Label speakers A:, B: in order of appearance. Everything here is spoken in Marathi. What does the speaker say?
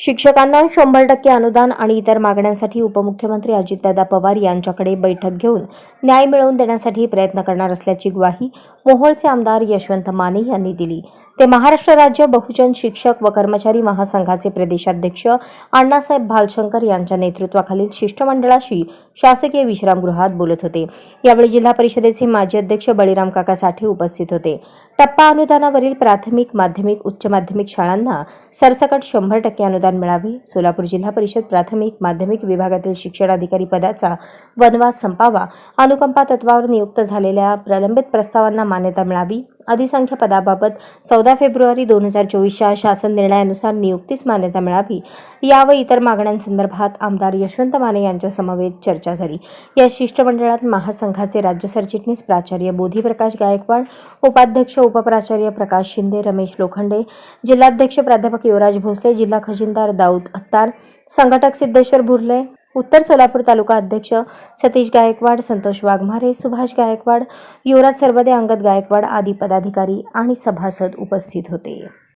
A: शिक्षकांना शंभर टक्के अनुदान आणि इतर मागण्यांसाठी उपमुख्यमंत्री अजितदादा पवार यांच्याकडे बैठक घेऊन न्याय मिळवून देण्यासाठी प्रयत्न करणार असल्याची ग्वाही मोहोळचे आमदार यशवंत माने यांनी दिली. ते महाराष्ट्र राज्य बहुजन शिक्षक व कर्मचारी महासंघाचे प्रदेशाध्यक्ष अण्णासाहेब भालशंकर यांच्या नेतृत्वाखालील शिष्टमंडळाशी शासकीय विश्रामगृहात बोलत होते. यावेळी जिल्हा परिषदेचे माजी अध्यक्ष बळीराम काका साठे उपस्थित होते. टप्पा अनुदानावरील प्राथमिक माध्यमिक उच्च माध्यमिक शाळांना सरसकट शंभर टक्के अनुदान मिळावे. सोलापूर जिल्हा परिषद प्राथमिक माध्यमिक विभागातील शिक्षणाधिकारी पदाचा वनवास संपावा. अनुकंपा तत्वावर नियुक्त झालेल्या प्रलंबित प्रस्तावांना मान्यता मिळावी. अधिसंख्य पदाबाबत चौदा फेब्रुवारी दोन हजार चोवीसच्या शासन निर्णयानुसार नियुक्तीस मान्यता मिळावी. या व इतर मागण्यांसंदर्भात आमदार यशवंत माने यांच्या समवेत चर्चा झाली. या शिष्टमंडळात महासंघाचे राज्य सरचिटणीस प्राचार्य बोधीप्रकाश गायकवाड उपाध्यक्ष उपप्राचार्य प्रकाश शिंदे रमेश लोखंडे जिल्हाध्यक्ष प्राध्यापक युवराज भोसले जिल्हा खजिनदार दाऊद अत्तार संघटक सिद्धेश्वर भुर्ले उत्तर सोलापूर तालुका अध्यक्ष सतीश गायकवाड संतोष वाघमारे सुभाष गायकवाड युवराज सर्वदे अंगद गायकवाड आदी पदाधिकारी आणि सभासद उपस्थित होते.